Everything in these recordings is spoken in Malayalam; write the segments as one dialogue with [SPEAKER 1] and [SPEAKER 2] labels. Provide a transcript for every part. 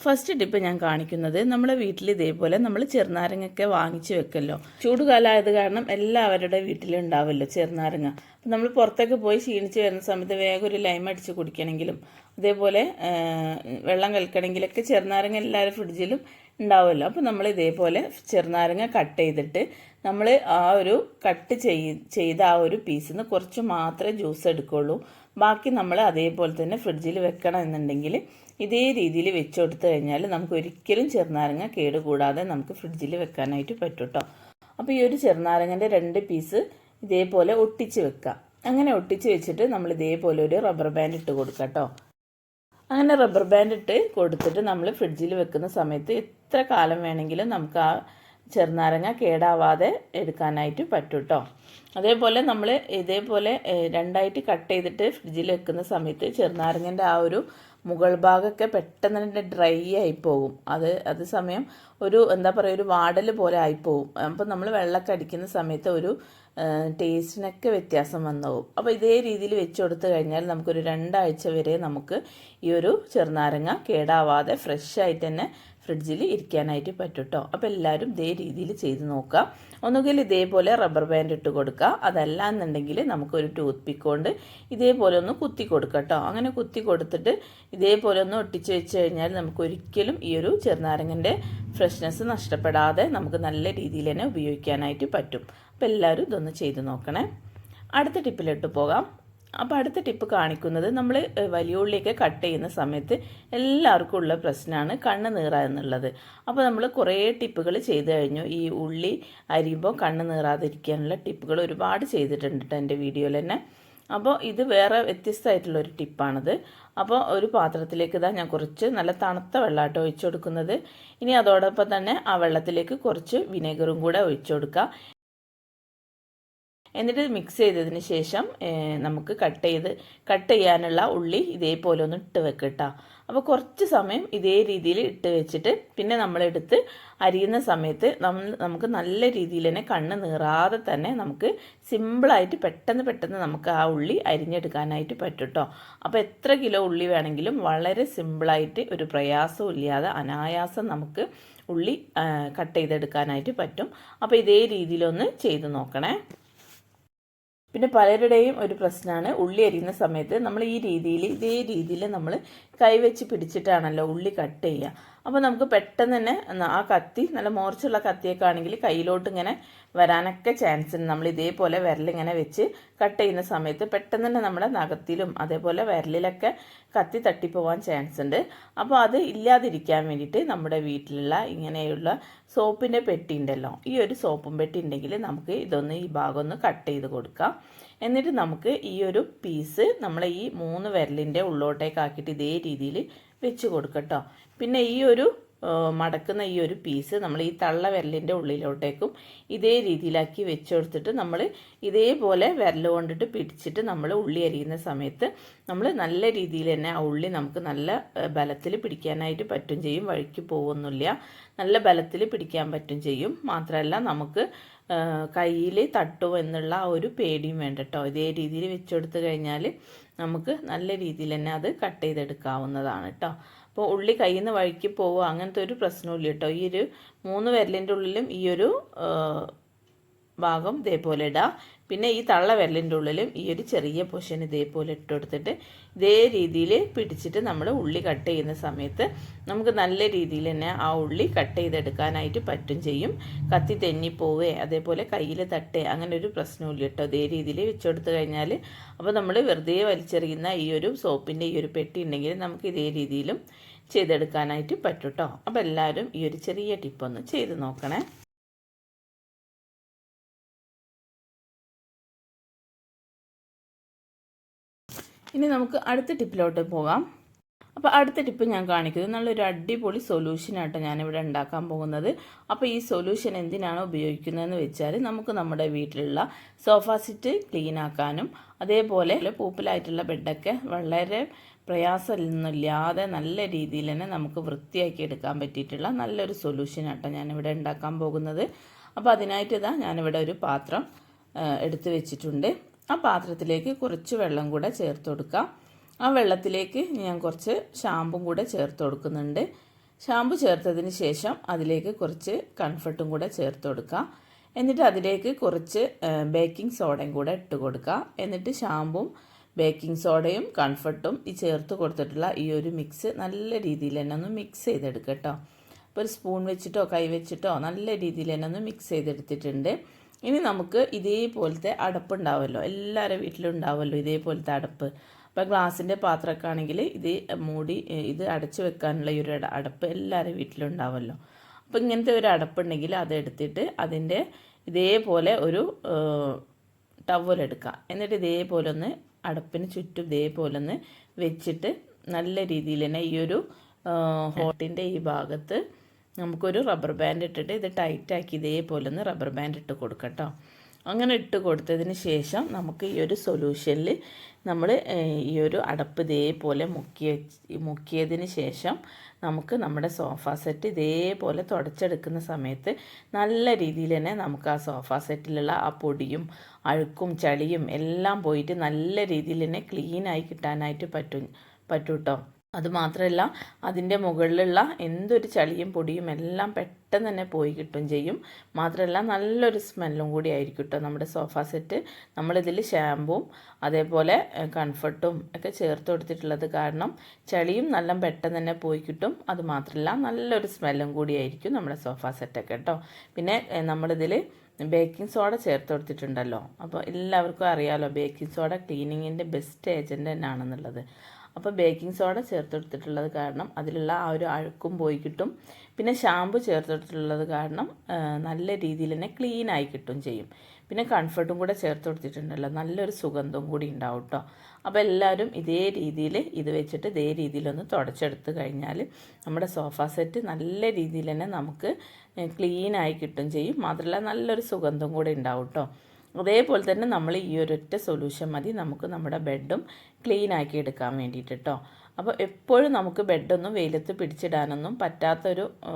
[SPEAKER 1] ഫസ്റ്റ് ടിപ്പ് ഞാൻ കാണിക്കുന്നത് നമ്മുടെ വീട്ടിൽ ഇതേപോലെ നമ്മൾ ചെറുനാരങ്ങയൊക്കെ വാങ്ങിച്ചു വെക്കല്ലോ. ചൂടുകാലമായത് കാരണം എല്ലാവരുടെ വീട്ടിലും ഉണ്ടാവുമല്ലോ ചെറുനാരങ്ങ. അപ്പം നമ്മൾ പുറത്തൊക്കെ പോയി ക്ഷീണിച്ച് വരുന്ന സമയത്ത് വേഗം ഒരു ലൈം അടിച്ച് കുടിക്കണമെങ്കിലും അതേപോലെ വെള്ളം കലക്കണമെങ്കിലൊക്കെ ചെറുനാരങ്ങ എല്ലാവരും ഫ്രിഡ്ജിലും ഉണ്ടാവുമല്ലോ അപ്പോൾ നമ്മൾ ഇതേപോലെ ചെറുനാരങ്ങ കട്ട് ചെയ്തിട്ട് നമ്മൾ ആ ഒരു കട്ട് ചെയ് ചെയ്ത ആ ഒരു പീസിൽ നിന്ന് കുറച്ച് മാത്രമേ ജ്യൂസ് എടുക്കുള്ളൂ. ബാക്കി നമ്മൾ അതേപോലെ തന്നെ ഫ്രിഡ്ജിൽ വെക്കണം എന്നുണ്ടെങ്കിൽ ഇതേ രീതിയിൽ വെച്ച് കൊടുത്തു കഴിഞ്ഞാൽ നമുക്ക് ഒരിക്കലും ചെറുനാരങ്ങ കേടുകൂടാതെ നമുക്ക് ഫ്രിഡ്ജിൽ വെക്കാനായിട്ട് പറ്റും കേട്ടോ അപ്പോൾ ഈ ഒരു ചെറുനാരങ്ങന്റെ രണ്ട് പീസ് ഇതേപോലെ ഒട്ടിച്ച് വെക്കുക അങ്ങനെ ഒട്ടിച്ച് വെച്ചിട്ട് നമ്മൾ ഇതേപോലെ ഒരു റബ്ബർ ബാൻഡ് ഇട്ട് കൊടുക്കുക കേട്ടോ അങ്ങനെ റബ്ബർ ബാൻഡ് ഇട്ട് കൊടുത്തിട്ട് നമ്മൾ ഫ്രിഡ്ജിൽ വെക്കുന്ന സമയത്ത് എത്ര കാലം വേണമെങ്കിലും നമുക്ക് ആ ചെറുനാരങ്ങ കേടാവാതെ എടുക്കാനായിട്ട് പറ്റും കേട്ടോ അതേപോലെ നമ്മൾ ഇതേപോലെ രണ്ടായിട്ട് കട്ട് ചെയ്തിട്ട് ഫ്രിഡ്ജിൽ വെക്കുന്ന സമയത്ത് ചെറുനാരങ്ങന്റെ ആ ഒരു മുകൾ ഭാഗമൊക്കെ പെട്ടെന്ന് തന്നെ ഡ്രൈ ആയി പോകും അത് അത് സമയം ഒരു എന്താ പറയുക ഒരു വാടൽ പോലെ ആയിപ്പോവും അപ്പം നമ്മൾ വെള്ളമൊക്കെ അടിക്കുന്ന സമയത്ത് ഒരു ടേസ്റ്റിനൊക്കെ വ്യത്യാസം വന്നു പോകും അപ്പോൾ ഇതേ രീതിയിൽ വെച്ച് കൊടുത്തു കഴിഞ്ഞാൽ നമുക്കൊരു രണ്ടാഴ്ച വരെ നമുക്ക് ഈ ഒരു ചെറുനാരങ്ങ കേടാവാതെ ഫ്രഷ് ആയിട്ട് തന്നെ ഫ്രിഡ്ജിൽ ഇരിക്കാനായിട്ട് പറ്റും കേട്ടോ അപ്പോൾ എല്ലാവരും ഇതേ രീതിയിൽ ചെയ്ത് നോക്കുക. ഒന്നുകിൽ ഇതേപോലെ റബ്ബർ ബാൻഡ് ഇട്ട് കൊടുക്കുക. അതല്ല എന്നുണ്ടെങ്കിൽ നമുക്കൊരു ടൂത്ത് പിക്ക് കൊണ്ട് ഇതേപോലെ ഒന്ന് കുത്തി കൊടുക്കുക കേട്ടോ അങ്ങനെ കുത്തി കൊടുത്തിട്ട് ഇതേപോലെ ഒന്ന് ഒട്ടിച്ച് വെച്ച് കഴിഞ്ഞാൽ നമുക്ക് ഒരിക്കലും ഈ ഒരു ചെറുനാരങ്ങന്റെ ഫ്രഷ്നെസ് നഷ്ടപ്പെടാതെ നമുക്ക് നല്ല രീതിയിൽ തന്നെ ഉപയോഗിക്കാനായിട്ട് പറ്റും. അപ്പോൾ എല്ലാവരും ഇതൊന്ന് ചെയ്ത് നോക്കണേ. അടുത്ത ടിപ്പിലോട്ട് പോകാം. അപ്പോൾ അടുത്ത ടിപ്പ് കാണിക്കുന്നത് നമ്മൾ വലിയ ഉള്ളിയൊക്കെ കട്ട് ചെയ്യുന്ന സമയത്ത് എല്ലാവർക്കും ഉള്ള പ്രശ്നമാണ് കണ്ണ് നീറ എന്നുള്ളത്. അപ്പോൾ നമ്മൾ കുറേ ടിപ്പുകൾ ചെയ്ത് കഴിഞ്ഞു. ഈ ഉള്ളി അരിയുമ്പോൾ കണ്ണ് നീറാതിരിക്കാനുള്ള ടിപ്പുകൾ ഒരുപാട് ചെയ്തിട്ടുണ്ട് കേട്ടോ എന്റെ വീഡിയോയിൽ തന്നെ. അപ്പോൾ ഇത് വേറെ വ്യത്യസ്തമായിട്ടുള്ള ഒരു ടിപ്പാണിത്. അപ്പോൾ ഒരു പാത്രത്തിലേക്ക് ഇതാ ഞാൻ കുറച്ച് നല്ല തണുത്ത വെള്ളമായിട്ട് ഒഴിച്ചു കൊടുക്കുന്നത്. ഇനി അതോടൊപ്പം തന്നെ ആ വെള്ളത്തിലേക്ക് കുറച്ച് വിനേഗറും കൂടെ ഒഴിച്ചു കൊടുക്കുക എന്നിട്ട് മിക്സ് ചെയ്തതിന് ശേഷം നമുക്ക് കട്ട് ചെയ്ത് കട്ട് ചെയ്യാനുള്ള ഉള്ളി ഇതേപോലെ ഒന്ന് ഇട്ട് വെക്കട്ടോ അപ്പോൾ കുറച്ച് സമയം ഇതേ രീതിയിൽ ഇട്ട് വെച്ചിട്ട് പിന്നെ നമ്മളെടുത്ത് അരിയുന്ന സമയത്ത് നമുക്ക് നല്ല രീതിയിൽ തന്നെ കണ്ണ് നീറാതെ തന്നെ നമുക്ക് സിമ്പിളായിട്ട് പെട്ടെന്ന് പെട്ടെന്ന് നമുക്ക് ആ ഉള്ളി അരിഞ്ഞെടുക്കാനായിട്ട് പറ്റും കേട്ടോ അപ്പോൾ എത്ര കിലോ ഉള്ളി വേണമെങ്കിലും വളരെ സിമ്പിളായിട്ട് ഒരു പ്രയാസവും ഇല്ലാതെ അനായാസം നമുക്ക് ഉള്ളി കട്ട് ചെയ്തെടുക്കാനായിട്ട് പറ്റും. അപ്പോൾ ഇതേ രീതിയിലൊന്ന് ചെയ്ത് നോക്കണേ. പിന്നെ പലരുടെയും ഒരു പ്രശ്നമാണ് ഉള്ളി അരിയുന്ന സമയത്ത് നമ്മൾ ഈ രീതിയിൽ ഇതേ രീതിയിൽ നമ്മൾ കൈവച്ച് പിടിച്ചിട്ടാണല്ലോ ഉള്ളി കട്ട് ചെയ്യുക. അപ്പോൾ നമുക്ക് പെട്ടെന്ന് തന്നെ ആ കത്തി നല്ല മോർച്ചുള്ള കത്തിയൊക്കെ ആണെങ്കിൽ കയ്യിലോട്ട് ഇങ്ങനെ വരാനൊക്കെ ചാൻസ് ഉണ്ട്. നമ്മൾ ഇതേപോലെ വിരലിങ്ങനെ വെച്ച് കട്ട് ചെയ്യുന്ന സമയത്ത് പെട്ടെന്ന് തന്നെ നമ്മുടെ നഖത്തിലും അതേപോലെ വിരലിലൊക്കെ കത്തി തട്ടിപ്പോവാൻ ചാൻസ് ഉണ്ട്. അപ്പോൾ അത് ഇല്ലാതിരിക്കാൻ വേണ്ടിയിട്ട് നമ്മുടെ വീട്ടിലുള്ള ഇങ്ങനെയുള്ള സോപ്പിന്റെ പെട്ടി ഉണ്ടല്ലോ ഈ ഒരു സോപ്പും പെട്ടി ഉണ്ടെങ്കിൽ നമുക്ക് ഇതൊന്ന് ഈ ഭാഗം ഒന്ന് കട്ട് ചെയ്ത് കൊടുക്കാം. എന്നിട്ട് നമുക്ക് ഈ ഒരു പീസ് നമ്മളെ ഈ മൂന്ന് വിരലിന്റെ ഉള്ളോട്ടേക്കാക്കിയിട്ട് ഇതേ രീതിയിൽ വെച്ച് കൊടുക്കട്ടോ പിന്നെ ഈ ഒരു മടക്കുന്ന ഈ ഒരു പീസ് നമ്മൾ ഈ തള്ള വിരലിന്റെ ഉള്ളിലോട്ടേക്കും ഇതേ രീതിയിലാക്കി വെച്ച് കൊടുത്തിട്ട് നമ്മൾ ഇതേപോലെ വിരൽ കൊണ്ടിട്ട് പിടിച്ചിട്ട് നമ്മൾ ഉള്ളി അരിയുന്ന സമയത്ത് നമ്മൾ നല്ല രീതിയിൽ തന്നെ ആ ഉള്ളി നമുക്ക് നല്ല ബലത്തിൽ പിടിക്കാനായിട്ട് പറ്റും ചെയ്യും. വഴിക്ക് പോകുന്നില്ല. നല്ല ബലത്തിൽ പിടിക്കാൻ പറ്റും ചെയ്യും. മാത്രമല്ല നമുക്ക് കയ്യിൽ തട്ടും എന്നുള്ള ഒരു പേടിയും വേണ്ട കേട്ടോ ഇതേ രീതിയിൽ വെച്ചെടുത്ത് കഴിഞ്ഞാൽ നമുക്ക് നല്ല രീതിയിൽ തന്നെ അത് കട്ട് ചെയ്തെടുക്കാവുന്നതാണ് കേട്ടോ അപ്പോൾ ഉള്ളി കയ്യിൽ നിന്ന് വഴിക്ക് പോവുക അങ്ങനത്തെ ഒരു പ്രശ്നമില്ല കേട്ടോ ഈ ഒരു മൂന്ന് വിരലിന്റെ ഉള്ളിലും ഈ ഒരു ഭാഗം ഇതേപോലെ ഇടാം. പിന്നെ ഈ തള്ള വിരലിന്റെ ഉള്ളിലും ഈ ഒരു ചെറിയ പൊഷൻ ഇതേപോലെ ഇട്ട് കൊടുത്തിട്ട് ഇതേ രീതിയിൽ പിടിച്ചിട്ട് നമ്മൾ ഉള്ളി കട്ട് ചെയ്യുന്ന സമയത്ത് നമുക്ക് നല്ല രീതിയിൽ തന്നെ ആ ഉള്ളി കട്ട് ചെയ്തെടുക്കാനായിട്ട് പറ്റും ചെയ്യും. കത്തി തെന്നിപ്പോവേ അതേപോലെ കയ്യിൽ തട്ടേ അങ്ങനെ ഒരു പ്രശ്നവും കേട്ടോ. ഇതേ രീതിയിൽ വെച്ചെടുത്ത് കഴിഞ്ഞാൽ അപ്പോൾ നമ്മൾ വെറുതെ വലിച്ചെറിയുന്ന ഈ ഒരു സോപ്പിന്റെ ഈ ഒരു പെട്ടി ഉണ്ടെങ്കിൽ നമുക്ക് ഇതേ രീതിയിലും ചെയ്തെടുക്കാനായിട്ട് പറ്റും കേട്ടോ. അപ്പോൾ എല്ലാവരും ഈ ഒരു ചെറിയ ടിപ്പൊന്ന് ചെയ്ത് നോക്കണേ. ഇനി നമുക്ക് അടുത്ത ടിപ്പിലോട്ട് പോകാം അപ്പോൾ അടുത്ത ടിപ്പ് ഞാൻ കാണിക്കുന്നത് നല്ലൊരു അടിപൊളി സൊല്യൂഷനായിട്ട് ഞാനിവിടെ ഉണ്ടാക്കാൻ പോകുന്നത്. അപ്പോൾ ഈ സൊല്യൂഷൻ എന്തിനാണ് ഉപയോഗിക്കുന്നതെന്ന് വെച്ചാൽ നമുക്ക് നമ്മുടെ വീട്ടിലുള്ള സോഫ സിറ്റ് ക്ലീൻ ആക്കാനും അതേപോലെ പൂപ്പിലായിട്ടുള്ള ബെഡൊക്കെ വളരെ പ്രയാസമൊന്നുമില്ലാതെ നല്ല രീതിയിൽ തന്നെ നമുക്ക് വൃത്തിയാക്കി എടുക്കാൻ പറ്റിയിട്ടുള്ള നല്ലൊരു സൊല്യൂഷനാട്ടോ ഞാനിവിടെ ഉണ്ടാക്കാൻ പോകുന്നത്. അപ്പോൾ അതിനായിട്ട് ഇതാ ഞാനിവിടെ ഒരു പാത്രം എടുത്തു വെച്ചിട്ടുണ്ട്. ആ പാത്രത്തിലേക്ക് കുറച്ച് വെള്ളം കൂടെ ചേർത്ത് കൊടുക്കാം. ആ വെള്ളത്തിലേക്ക് ഞാൻ കുറച്ച് ഷാമ്പും കൂടെ ചേർത്ത് കൊടുക്കുന്നുണ്ട്. ഷാമ്പു ചേർത്തതിന് ശേഷം അതിലേക്ക് കുറച്ച് കൺഫർട്ടും കൂടെ ചേർത്ത് കൊടുക്കാം. എന്നിട്ട് അതിലേക്ക് കുറച്ച് ബേക്കിംഗ് സോഡയും കൂടെ ഇട്ട് കൊടുക്കുക എന്നിട്ട് ഷാമ്പും ബേക്കിംഗ് സോഡയും കൺഫർട്ടും ഈ ചേർത്ത് കൊടുത്തിട്ടുള്ള ഈ ഒരു മിക്സ് നല്ല രീതിയിൽ തന്നെ ഒന്ന് മിക്സ് ചെയ്തെടുക്കുക കേട്ടോ അപ്പോൾ ഒരു സ്പൂൺ വെച്ചിട്ടോ കൈ വെച്ചിട്ടോ നല്ല രീതിയിൽ തന്നെ ഒന്ന് മിക്സ് ചെയ്തെടുത്തിട്ടുണ്ട്. ഇനി നമുക്ക് ഇതേപോലത്തെ അടപ്പുണ്ടാവുമല്ലോ എല്ലാവരുടെ വീട്ടിലും ഉണ്ടാവുമല്ലോ ഇതേപോലത്തെ അടപ്പ്. അപ്പോൾ ഗ്ലാസിന്റെ പാത്രമൊക്കെ ആണെങ്കിൽ ഇത് മൂടി ഇത് അടച്ചു വെക്കാനുള്ള ഈ ഒരു അടപ്പ് എല്ലാവരുടെ വീട്ടിലും ഉണ്ടാവുമല്ലോ അപ്പോൾ ഇങ്ങനത്തെ ഒരു അടപ്പുണ്ടെങ്കിൽ അതെടുത്തിട്ട് അതിന്റെ ഇതേപോലെ ഒരു ടവൽ എടുക്കുക എന്നിട്ട് ഇതേപോലെ ഒന്ന് അടപ്പിന് ചുറ്റും ഇതേപോലെ ഒന്ന് വെച്ചിട്ട് നല്ല രീതിയിൽ തന്നെ ഈ ഒരു ഹോട്ടിന്റെ ഈ ഭാഗത്ത് നമുക്കൊരു റബ്ബർ ബാൻഡ് ഇട്ടിട്ട് ഇത് ടൈറ്റാക്കി ഇതേപോലെ ഒന്ന് റബ്ബർ ബാൻഡ് ഇട്ട് കൊടുക്കട്ടോ. അങ്ങനെ ഇട്ട് കൊടുത്തതിന് ശേഷം നമുക്ക് ഈ ഒരു സൊല്യൂഷനിൽ നമ്മൾ ഈ ഒരു അടപ്പ് ഇതേപോലെ മുക്കിയ മുക്കിയതിന് ശേഷം നമുക്ക് നമ്മുടെ സോഫ സെറ്റ് ഇതേപോലെ തുടച്ചെടുക്കുന്ന സമയത്ത് നല്ല രീതിയിൽ തന്നെ നമുക്ക് ആ സോഫ സെറ്റിലുള്ള ആ പൊടിയും അഴുക്കും ചളിയും എല്ലാം പോയിട്ട് നല്ല രീതിയിൽ തന്നെ ക്ലീനായി കിട്ടാനായിട്ട് പറ്റും പറ്റൂട്ടോ. അതുമാത്രമല്ല അതിന്റെ മുകളിലുള്ള എന്തൊരു ചളിയും പൊടിയും എല്ലാം പെട്ടെന്ന് തന്നെ പോയി കിട്ടും ചെയ്യും. മാത്രമല്ല നല്ലൊരു സ്മെല്ലും കൂടി ആയിരിക്കും കേട്ടോ നമ്മുടെ സോഫ സെറ്റ്. നമ്മളിതിൽ ഷാമ്പും അതേപോലെ കംഫർട്ടും ഒക്കെ ചേർത്ത് കൊടുത്തിട്ടുള്ളത് കാരണം ചളിയും നല്ല പെട്ടെന്ന് തന്നെ പോയി കിട്ടും. അതുമാത്രമല്ല നല്ലൊരു സ്മെല്ലും കൂടി ആയിരിക്കും നമ്മുടെ സോഫ സെറ്റൊക്കെ കേട്ടോ പിന്നെ നമ്മളിതിൽ ബേക്കിംഗ് സോഡ ചേർത്ത് കൊടുത്തിട്ടുണ്ടല്ലോ. അപ്പോൾ എല്ലാവർക്കും അറിയാമല്ലോ ബേക്കിംഗ് സോഡ ക്ലീനിങ്ങിന്റെ ബെസ്റ്റ് ഏജന്റ് തന്നെയാണെന്നുള്ളത് അപ്പോൾ ബേക്കിംഗ് സോഡ ചേർത്തെടുത്തിട്ടുള്ളത് കാരണം അതിലുള്ള ആ ഒരു അഴുക്കും പോയി കിട്ടും. പിന്നെ ഷാമ്പു ചേർത്തെടുത്തിട്ടുള്ളത് കാരണം നല്ല രീതിയിൽ തന്നെ ക്ലീൻ ആയി കിട്ടും ചെയ്യും. പിന്നെ കംഫർട്ടും കൂടെ ചേർത്ത് കൊടുത്തിട്ടുണ്ടല്ലോ. നല്ലൊരു സുഗന്ധവും കൂടി ഉണ്ടാവും കേട്ടോ അപ്പോൾ എല്ലാവരും ഇതേ രീതിയിൽ ഇത് വെച്ചിട്ട് ഇതേ രീതിയിലൊന്ന് തുടച്ചെടുത്ത് കഴിഞ്ഞാൽ നമ്മുടെ സോഫ സെറ്റ് നല്ല രീതിയിൽ തന്നെ നമുക്ക് ക്ലീൻ ആയി കിട്ടും ചെയ്യും. മാത്രമല്ല നല്ലൊരു സുഗന്ധം കൂടെ ഉണ്ടാവും കേട്ടോ അതേപോലെ തന്നെ നമ്മൾ ഈ ഒരൊറ്റ സൊല്യൂഷൻ മതി. നമുക്ക് നമ്മുടെ ബെഡും ക്ലീൻ ആക്കി എടുക്കാൻ വേണ്ടിയിട്ട് കേട്ടോ അപ്പോൾ എപ്പോഴും നമുക്ക് ബെഡൊന്നും വെയിലത്ത് പിടിച്ചിടാനൊന്നും പറ്റാത്തൊരു ആ,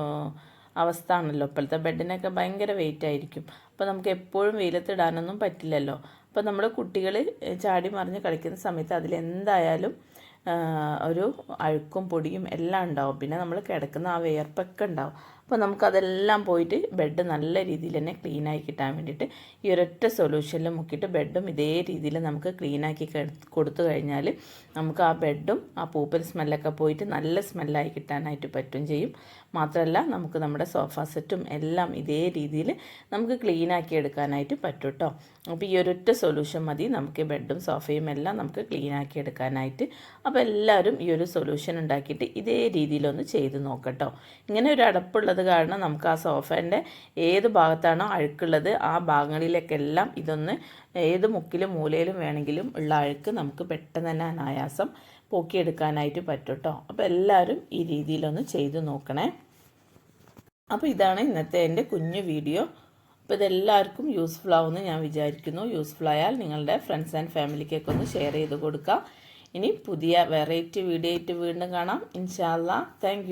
[SPEAKER 1] അവസ്ഥ ആണല്ലോ ഇപ്പോഴത്തെ ബെഡിനൊക്കെ ഭയങ്കര വെയിറ്റ് ആയിരിക്കും. അപ്പോൾ നമുക്ക് എപ്പോഴും വെയിലത്തിടാനൊന്നും പറ്റില്ലല്ലോ. അപ്പോൾ നമ്മൾ കുട്ടികൾ ചാടി മറിഞ്ഞ് കളിക്കുന്ന സമയത്ത് അതിലെന്തായാലും ഒരു അഴുക്കും പൊടിയും എല്ലാം ഉണ്ടാവും. പിന്നെ നമ്മൾ കിടക്കുന്ന ആ വിയർപ്പൊക്കെ ഉണ്ടാവും. അപ്പോൾ നമുക്കതെല്ലാം പോയിട്ട് ബെഡ് നല്ല രീതിയിൽ തന്നെ ക്ലീനായി കിട്ടാൻ വേണ്ടിയിട്ട് ഈ ഒരൊറ്റ സൊല്യൂഷനിൽ മുക്കിയിട്ട് ബെഡും ഇതേ രീതിയിൽ നമുക്ക് ക്ലീനാക്കി കൊടുത്തു കഴിഞ്ഞാൽ നമുക്ക് ആ ബെഡും ആ പൂപ്പൽ സ്മെല്ലൊക്കെ പോയിട്ട് നല്ല സ്മെല്ലായി കിട്ടാനായിട്ട് പറ്റും ചെയ്യും. മാത്രമല്ല നമുക്ക് നമ്മുടെ സോഫ സെറ്റും എല്ലാം ഇതേ രീതിയിൽ നമുക്ക് ക്ലീനാക്കി എടുക്കാനായിട്ട് പറ്റും കേട്ടോ അപ്പോൾ ഈ ഒരൊറ്റ സൊല്യൂഷൻ മതി. നമുക്ക് ബെഡും സോഫയും എല്ലാം നമുക്ക് ക്ലീനാക്കി എടുക്കാനായിട്ട്. അപ്പോൾ എല്ലാവരും ഈ ഒരു സൊല്യൂഷൻ ഉണ്ടാക്കിയിട്ട് ഇതേ രീതിയിലൊന്ന് ചെയ്ത് നോക്കട്ടോ ഇങ്ങനെ ഒരു അടപ്പുള്ളത് കാരണം നമുക്ക് ആ സോഫേന്റെ ഏത് ഭാഗത്താണോ അഴുക്കുള്ളത് ആ ഭാഗങ്ങളിലേക്കെല്ലാം എല്ലാം ഇതൊന്ന് ഏത് മുക്കിലും മൂലയിലും വേണമെങ്കിലും ഉള്ള അഴുക്ക് നമുക്ക് പെട്ടെന്ന് തന്നെ അനായാസം പൊക്കിയെടുക്കാനായിട്ട് പറ്റും കേട്ടോ അപ്പോൾ എല്ലാവരും ഈ രീതിയിലൊന്ന് ചെയ്തു നോക്കണേ. അപ്പോൾ ഇതാണ് ഇന്നത്തെ എന്റെ കുഞ്ഞു വീഡിയോ. അപ്പോൾ ഇതെല്ലാവർക്കും യൂസ്ഫുൾ ആവുമെന്ന് ഞാൻ വിചാരിക്കുന്നു. യൂസ്ഫുൾ ആയാൽ നിങ്ങളുടെ ഫ്രണ്ട്സ് ആൻഡ് ഫാമിലിക്കൊക്കെ ഒന്ന് ഷെയർ ചെയ്ത് കൊടുക്കുക ഇനി പുതിയ വെറൈറ്റി വീഡിയോ ആയിട്ട് വീണ്ടും കാണാം. ഇൻഷാല്ല താങ്ക്